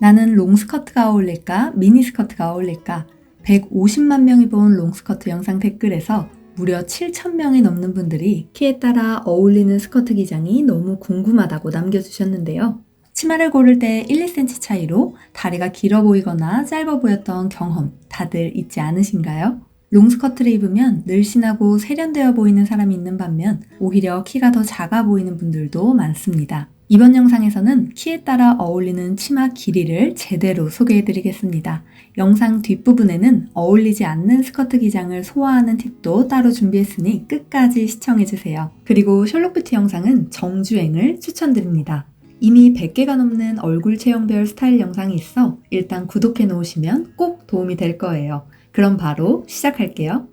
나는 롱스커트가 어울릴까? 미니스커트가 어울릴까? 150만 명이 본 롱스커트 영상 댓글에서 무려 7,000명이 넘는 분들이 키에 따라 어울리는 스커트 기장이 너무 궁금하다고 남겨주셨는데요. 치마를 고를 때 1, 2cm 차이로 다리가 길어 보이거나 짧아 보였던 경험 다들 있지 않으신가요? 롱스커트를 입으면 늘씬하고 세련되어 보이는 사람이 있는 반면 오히려 키가 더 작아 보이는 분들도 많습니다. 이번 영상에서는 키에 따라 어울리는 치마 길이를 제대로 소개해 드리겠습니다. 영상 뒷부분에는 어울리지 않는 스커트 기장을 소화하는 팁도 따로 준비했으니 끝까지 시청해 주세요. 그리고 셜록뷰티 영상은 정주행을 추천드립니다. 이미 100개가 넘는 얼굴 체형별 스타일 영상이 있어 일단 구독해 놓으시면 꼭 도움이 될 거예요. 그럼 바로 시작할게요.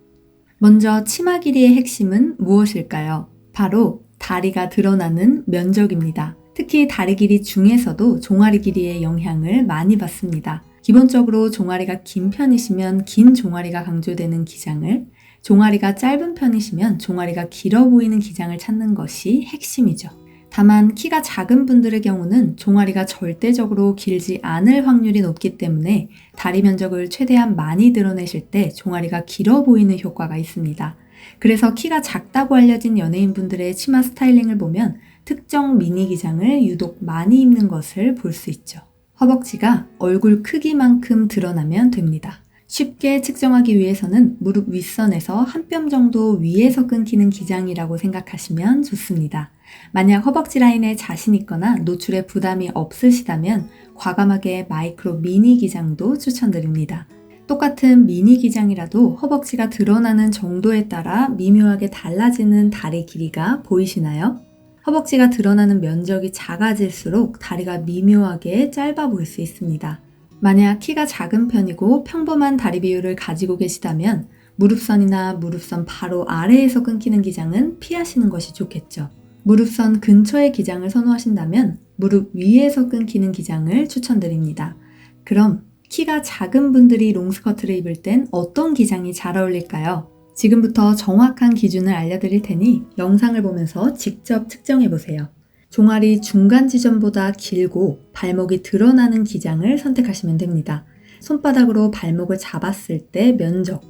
먼저 치마 길이의 핵심은 무엇일까요? 바로 다리가 드러나는 면적입니다. 특히 다리 길이 중에서도 종아리 길이의 영향을 많이 받습니다. 기본적으로 종아리가 긴 편이시면 긴 종아리가 강조되는 기장을, 종아리가 짧은 편이시면 종아리가 길어 보이는 기장을 찾는 것이 핵심이죠. 다만 키가 작은 분들의 경우는 종아리가 절대적으로 길지 않을 확률이 높기 때문에 다리 면적을 최대한 많이 드러내실 때 종아리가 길어 보이는 효과가 있습니다. 그래서 키가 작다고 알려진 연예인분들의 치마 스타일링을 보면 특정 미니 기장을 유독 많이 입는 것을 볼 수 있죠. 허벅지가 얼굴 크기만큼 드러나면 됩니다. 쉽게 측정하기 위해서는 무릎 윗선에서 한 뼘 정도 위에서 끊기는 기장이라고 생각하시면 좋습니다. 만약 허벅지 라인에 자신 있거나 노출에 부담이 없으시다면 과감하게 마이크로 미니 기장도 추천드립니다. 똑같은 미니 기장이라도 허벅지가 드러나는 정도에 따라 미묘하게 달라지는 다리 길이가 보이시나요? 허벅지가 드러나는 면적이 작아질수록 다리가 미묘하게 짧아 보일 수 있습니다. 만약 키가 작은 편이고 평범한 다리 비율을 가지고 계시다면 무릎선이나 무릎선 바로 아래에서 끊기는 기장은 피하시는 것이 좋겠죠. 무릎선 근처의 기장을 선호하신다면 무릎 위에서 끊기는 기장을 추천드립니다. 그럼 키가 작은 분들이 롱스커트를 입을 땐 어떤 기장이 잘 어울릴까요? 지금부터 정확한 기준을 알려드릴 테니 영상을 보면서 직접 측정해 보세요. 종아리 중간 지점보다 길고 발목이 드러나는 기장을 선택하시면 됩니다. 손바닥으로 발목을 잡았을 때 면적,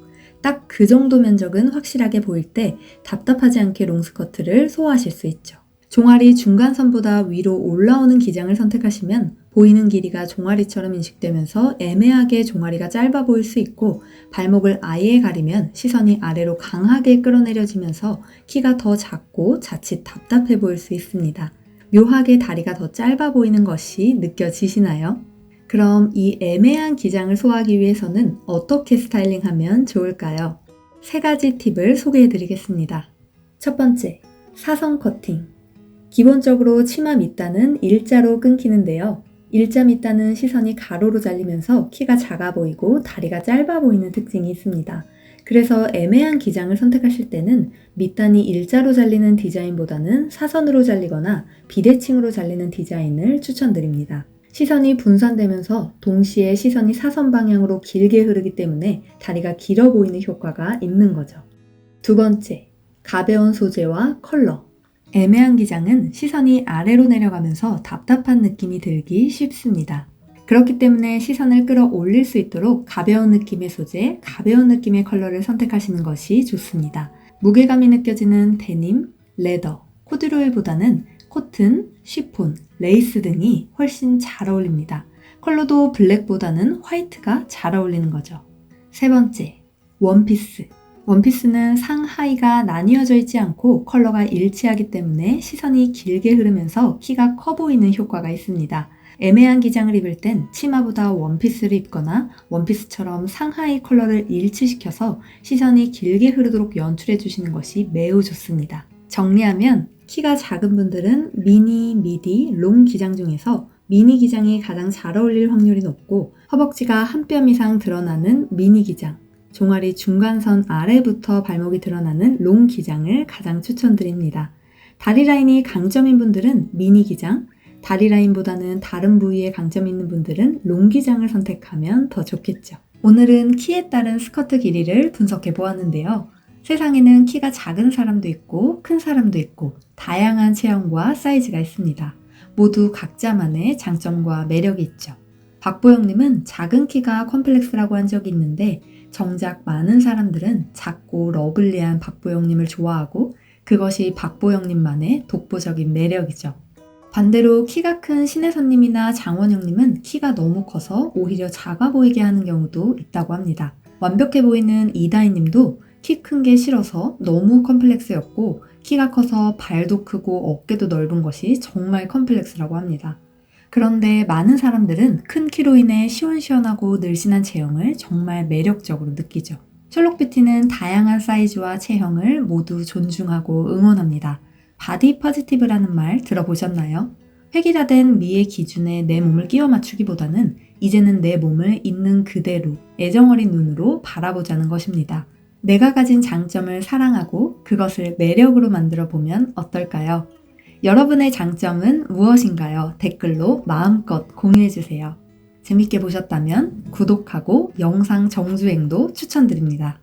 딱 그 정도 면적은 확실하게 보일 때 답답하지 않게 롱스커트를 소화하실 수 있죠. 종아리 중간선보다 위로 올라오는 기장을 선택하시면 보이는 길이가 종아리처럼 인식되면서 애매하게 종아리가 짧아 보일 수 있고 발목을 아예 가리면 시선이 아래로 강하게 끌어내려지면서 키가 더 작고 자칫 답답해 보일 수 있습니다. 묘하게 다리가 더 짧아 보이는 것이 느껴지시나요? 그럼 이 애매한 기장을 소화하기 위해서는 어떻게 스타일링하면 좋을까요? 세 가지 팁을 소개해 드리겠습니다. 첫 번째, 사선 커팅. 기본적으로 치마 밑단은 일자로 끊기는데요. 일자 밑단은 시선이 가로로 잘리면서 키가 작아 보이고 다리가 짧아 보이는 특징이 있습니다. 그래서 애매한 기장을 선택하실 때는 밑단이 일자로 잘리는 디자인보다는 사선으로 잘리거나 비대칭으로 잘리는 디자인을 추천드립니다. 시선이 분산되면서 동시에 시선이 사선 방향으로 길게 흐르기 때문에 다리가 길어 보이는 효과가 있는 거죠. 두 번째, 가벼운 소재와 컬러. 애매한 기장은 시선이 아래로 내려가면서 답답한 느낌이 들기 쉽습니다. 그렇기 때문에 시선을 끌어올릴 수 있도록 가벼운 느낌의 소재, 가벼운 느낌의 컬러를 선택하시는 것이 좋습니다. 무게감이 느껴지는 데님, 레더, 코듀로이보다는 코튼, 쉬폰, 레이스 등이 훨씬 잘 어울립니다. 컬러도 블랙보다는 화이트가 잘 어울리는 거죠. 세 번째, 원피스. 원피스는 상하이가 나뉘어져 있지 않고 컬러가 일치하기 때문에 시선이 길게 흐르면서 키가 커 보이는 효과가 있습니다. 애매한 기장을 입을 땐 치마보다 원피스를 입거나 원피스처럼 상하이 컬러를 일치시켜서 시선이 길게 흐르도록 연출해 주시는 것이 매우 좋습니다. 정리하면 키가 작은 분들은 미니, 미디, 롱 기장 중에서 미니 기장이 가장 잘 어울릴 확률이 높고 허벅지가 한 뼘 이상 드러나는 미니 기장, 종아리 중간선 아래부터 발목이 드러나는 롱 기장을 가장 추천드립니다. 다리 라인이 강점인 분들은 미니 기장, 다리 라인보다는 다른 부위에 강점 있는 분들은 롱 기장을 선택하면 더 좋겠죠. 오늘은 키에 따른 스커트 길이를 분석해 보았는데요. 세상에는 키가 작은 사람도 있고 큰 사람도 있고 다양한 체형과 사이즈가 있습니다. 모두 각자만의 장점과 매력이 있죠. 박보영님은 작은 키가 컴플렉스라고 한 적이 있는데 정작 많은 사람들은 작고 러블리한 박보영님을 좋아하고 그것이 박보영님만의 독보적인 매력이죠. 반대로 키가 큰 신혜선님이나 장원영님은 키가 너무 커서 오히려 작아 보이게 하는 경우도 있다고 합니다. 완벽해 보이는 이다희님도 키 큰 게 싫어서 너무 컴플렉스였고 키가 커서 발도 크고 어깨도 넓은 것이 정말 컴플렉스라고 합니다. 그런데 많은 사람들은 큰 키로 인해 시원시원하고 늘씬한 체형을 정말 매력적으로 느끼죠. 셜록뷰티는 다양한 사이즈와 체형을 모두 존중하고 응원합니다. 바디 퍼지티브라는 말 들어보셨나요? 획일화된 미의 기준에 내 몸을 끼워 맞추기보다는 이제는 내 몸을 있는 그대로 애정어린 눈으로 바라보자는 것입니다. 내가 가진 장점을 사랑하고 그것을 매력으로 만들어 보면 어떨까요? 여러분의 장점은 무엇인가요? 댓글로 마음껏 공유해주세요. 재밌게 보셨다면 구독하고 영상 정주행도 추천드립니다.